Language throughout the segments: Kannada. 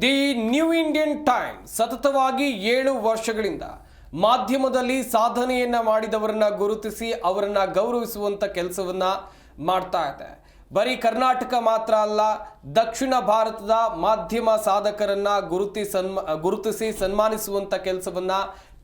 ದಿ ನ್ಯೂ ಇಂಡಿಯನ್ ಟೈಮ್ ಸತತವಾಗಿ ಏಳು ವರ್ಷಗಳಿಂದ ಮಾಧ್ಯಮದಲ್ಲಿ ಸಾಧನೆಯನ್ನ ಮಾಡಿದವರನ್ನ ಗುರುತಿಸಿ ಅವರನ್ನ ಗೌರವಿಸುವಂತ ಕೆಲಸವನ್ನ ಮಾಡ್ತಾ ಇದೆ. ಬರೀ ಕರ್ನಾಟಕ ಮಾತ್ರ ಅಲ್ಲ, ದಕ್ಷಿಣ ಭಾರತದ ಮಾಧ್ಯಮ ಸಾಧಕರನ್ನ ಗುರುತಿ ಸನ್ಮ, ಗುರುತಿಸಿ ಸನ್ಮಾನಿಸುವಂತ ಕೆಲಸವನ್ನ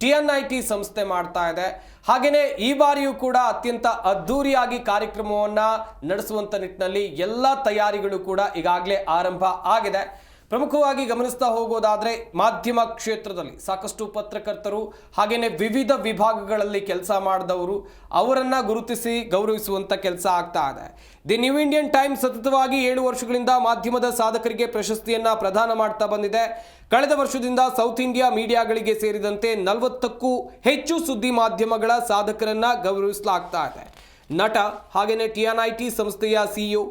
ಟಿ ಎನ್ ಐ ಟಿ ಸಂಸ್ಥೆ ಮಾಡ್ತಾ ಇದೆ. ಹಾಗೆಯೇ ಈ ಬಾರಿಯೂ ಕೂಡ ಅತ್ಯಂತ ಅದ್ಧೂರಿಯಾಗಿ ಕಾರ್ಯಕ್ರಮವನ್ನು ನಡೆಸುವಂಥ ನಿಟ್ಟಿನಲ್ಲಿ ಎಲ್ಲ ತಯಾರಿಗಳು ಕೂಡ ಈಗಾಗಲೇ ಆರಂಭ ಆಗಿದೆ. ಪ್ರಮುಖವಾಗಿ ಗಮನಿಸ್ತಾ ಹೋಗೋದಾದರೆ ಮಾಧ್ಯಮ ಕ್ಷೇತ್ರದಲ್ಲಿ ಸಾಕಷ್ಟು ಪತ್ರಕರ್ತರು ಹಾಗೆಯೇ ವಿವಿಧ ವಿಭಾಗಗಳಲ್ಲಿ ಕೆಲಸ ಮಾಡಿದವರು ಅವರನ್ನು ಗುರುತಿಸಿ ಗೌರವಿಸುವಂಥ ಕೆಲಸ ಆಗ್ತಾ ಇದೆ. ದಿ ನ್ಯೂ ಇಂಡಿಯನ್ ಟೈಮ್ ಸತತವಾಗಿ ಏಳು ವರ್ಷಗಳಿಂದ ಮಾಧ್ಯಮದ ಸಾಧಕರಿಗೆ ಪ್ರಶಸ್ತಿಯನ್ನು ಪ್ರದಾನ ಮಾಡ್ತಾ ಬಂದಿದೆ. ಕಳೆದ ವರ್ಷದಿಂದ ಸೌತ್ ಇಂಡಿಯಾ ಮೀಡಿಯಾಗಳಿಗೆ ಸೇರಿದಂತೆ ನಲವತ್ತಕ್ಕೂ ಹೆಚ್ಚು ಸುದ್ದಿ ಮಾಧ್ಯಮಗಳ ಸಾಧಕರನ್ನ ಗೌರವಿಸಲಾಗ್ತಾ ಇದೆ. ನಟ ಹಾಗೆಯೇ ಟಿ ಎನ್ ಐ ಟಿ ಸಂಸ್ಥೆಯ ಸಿಇಒ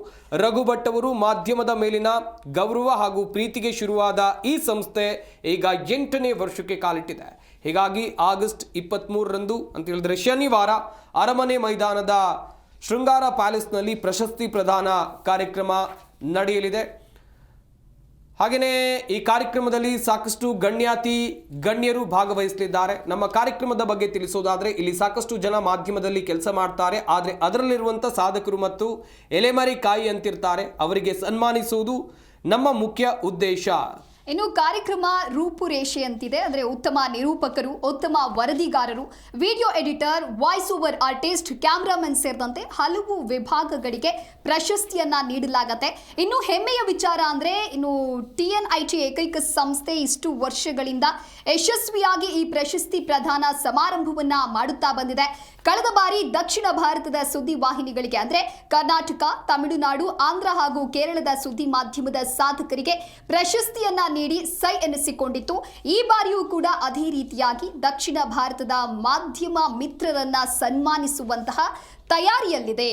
ರಘು ಭಟ್ ಅವರು ಮಾಧ್ಯಮದ ಮೇಲಿನ ಗೌರವ ಹಾಗೂ ಪ್ರೀತಿಗೆ ಶುರುವಾದ ಈ ಸಂಸ್ಥೆ ಈಗ ಎಂಟನೇ ವರ್ಷಕ್ಕೆ ಕಾಲಿಟ್ಟಿದೆ. ಹೀಗಾಗಿ ಆಗಸ್ಟ್ ಇಪ್ಪತ್ತ್ಮೂರರಂದು ಅಂತ ಹೇಳಿದ್ರೆ ಶನಿವಾರ ಅರಮನೆ ಮೈದಾನದ ಶೃಂಗಾರ ಪ್ಯಾಲೇಸ್ನಲ್ಲಿ ಪ್ರಶಸ್ತಿ ಪ್ರದಾನ ಕಾರ್ಯಕ್ರಮ ನಡೆಯಲಿದೆ. ಹಾಗೆಯೇ ಈ ಕಾರ್ಯಕ್ರಮದಲ್ಲಿ ಸಾಕಷ್ಟು ಗಣ್ಯಾತಿ, ಗಣ್ಯರು ಭಾಗವಹಿಸಲಿದ್ದಾರೆ. ನಮ್ಮ ಕಾರ್ಯಕ್ರಮದ ಬಗ್ಗೆ ತಿಳಿಸೋದಾದರೆ, ಇಲ್ಲಿ ಸಾಕಷ್ಟು ಜನ ಮಾಧ್ಯಮದಲ್ಲಿ ಕೆಲಸ ಮಾಡ್ತಾರೆ. ಆದರೆ ಅದರಲ್ಲಿರುವಂಥ ಸಾಧಕರು ಮತ್ತು ಎಲೆಮರಿ ಕಾಯಿ ಅಂತಿರ್ತಾರೆ. ಅವರಿಗೆ ಸನ್ಮಾನಿಸುವುದು ನಮ್ಮ ಮುಖ್ಯ ಉದ್ದೇಶ. ಇನ್ನು ಕಾರ್ಯಕ್ರಮ ರೂಪುರೇಷೆ ಅಂತಿದೆ. ಅಂದರೆ ಉತ್ತಮ ನಿರೂಪಕರು, ಉತ್ತಮ ವರದಿಗಾರರು, video editor, voice over artist, cameraman ಸೇರಿದಂತೆ ಹಲವು ವಿಭಾಗಗಳಿಗೆ ಪ್ರಶಸ್ತಿಯನ್ನ ನೀಡಲಾಗತ್ತೆ. ಇನ್ನು ಹೆಮ್ಮೆಯ ವಿಚಾರ ಅಂದರೆ ಇನ್ನು ಟಿ ಎನ್ ಐ ಟಿ ಏಕೈಕ ಸಂಸ್ಥೆ ಇಷ್ಟು ವರ್ಷಗಳಿಂದ ಯಶಸ್ವಿಯಾಗಿ ಈ ಪ್ರಶಸ್ತಿ ಪ್ರದಾನ ಸಮಾರಂಭವನ್ನ ಮಾಡುತ್ತಾ ಬಂದಿದೆ. ಕಳೆದ ಬಾರಿ ದಕ್ಷಿಣ ಭಾರತದ ಸುದ್ದಿ ವಾಹಿನಿಗಳಿಗೆ ಅಂದರೆ ಕರ್ನಾಟಕ, ತಮಿಳುನಾಡು, ಆಂಧ್ರ ಹಾಗೂ ಕೇರಳದ ಸುದ್ದಿ ಮಾಧ್ಯಮದ ಸಾಧಕರಿಗೆ ಪ್ರಶಸ್ತಿಯನ್ನ ನೀಡಿ ಸೈ ಎನಿಸಿಕೊಂಡಿತ್ತು. ಈ ಬಾರಿಯೂ ಕೂಡ ಅದೇ ರೀತಿಯಾಗಿ ದಕ್ಷಿಣ ಭಾರತದ ಮಾಧ್ಯಮ ಮಿತ್ರರನ್ನ ಸನ್ಮಾನಿಸುವಂತಹ ತಯಾರಿಯಲ್ಲಿದೆ.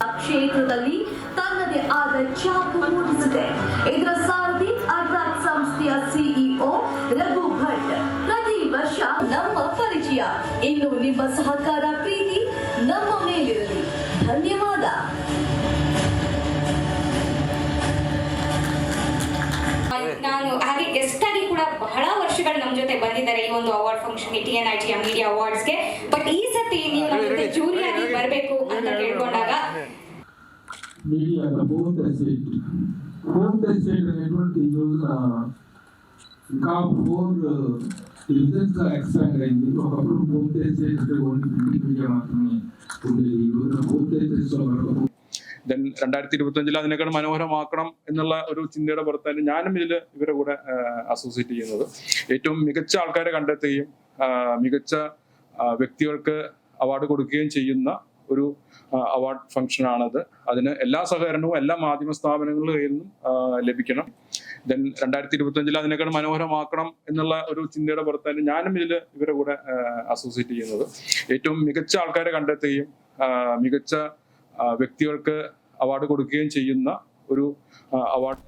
ಕ್ಷೇತ್ರದಲ್ಲಿ ತನ್ನದೇ ಆದ ಛಾಪು ಮೂಡಿಸಿದೆ. ಇದರ ಸಾರಥಿ ಅರ್ಧಾತ್ ಸಂಸ್ಥೆಯ ಸಿಇಒ ರಘು ಭಟ್. ಪ್ರತಿ ವರ್ಷ ನಮ್ಮ ಪರಿಚಯ ಇನ್ನು ನಿಮ್ಮ ಸಹಕಾರ ಪ್ರೀತಿ ನಮ್ಮ ಮೇಲಿರಲಿ ಧನ್ಯವಾದ ನಾನು ಹಾಗೆ ಗೆಸ್ಟ್ ಆಗಿ ಕೂಡ ಬಹಳ ವರ್ಷಗಳು ನಮ್ಮ ಜೊತೆ ಬಂದಿದ್ದಾರೆ ಈ ಒಂದು award function T N I T media ಅವಾರ್ಡ್ಸ್ಗೆ but ಈ ಸತಿ ನೀವು ನಮ್ಮ ಜೊತೆ ಜೂರಿ ಆಗಿ ಬರಬೇಕು ಅಂತ ಕೇಳ್ಕೊಂಡಾಗ media the both estate. Both estate అనేటువంటి ఈ రోజున ఇంకా ఫోర్ డివిజన్స్ గా ఎక్స్పాండ్ అయింది ఒకప్పుడు both estate only printing media మాత్రమే ఉండేది ఈ రోజున బోత్ ఎస్టేట్స్ లో వరకు ദെൻ രണ്ടായിരത്തി ഇരുപത്തി അഞ്ചിൽ അതിനേക്കാൾ മനോഹരമാക്കണം എന്നുള്ള ഒരു ചിന്തയുടെ പുറത്താണ് ഞാനും ഇതിൽ ഇവരെ കൂടെ അസോസിയേറ്റ് ചെയ്യുന്നത് ഏറ്റവും മികച്ച ആൾക്കാരെ കണ്ടെത്തുകയും ആ, മികച്ച ആ, വ്യക്തികൾക്ക് അവാർഡ് കൊടുക്കുകയും ചെയ്യുന്ന ഒരു അവാർഡ് ഫംഗ്ഷനാണത് അതിന് എല്ലാ സഹകരണവും എല്ലാ മാധ്യമ സ്ഥാപനങ്ങളുടെ കയ്യിൽ നിന്നും ലഭിക്കണം. ദെൻ രണ്ടായിരത്തി ഇരുപത്തി അഞ്ചിൽ അതിനേക്കാൾ മനോഹരമാക്കണം എന്നുള്ള ഒരു ചിന്തയുടെ പുറത്താണ് ഞാനും ഇതിൽ ഇവരെ കൂടെ അസോസിയേറ്റ് ചെയ്യുന്നത്. ഏറ്റവും മികച്ച ആൾക്കാരെ കണ്ടെത്തുകയും മികച്ച വ്യക്തികൾക്ക് അവാർഡ് കൊടുക്കുകയും ചെയ്യുന്ന ഒരു അവാർഡ്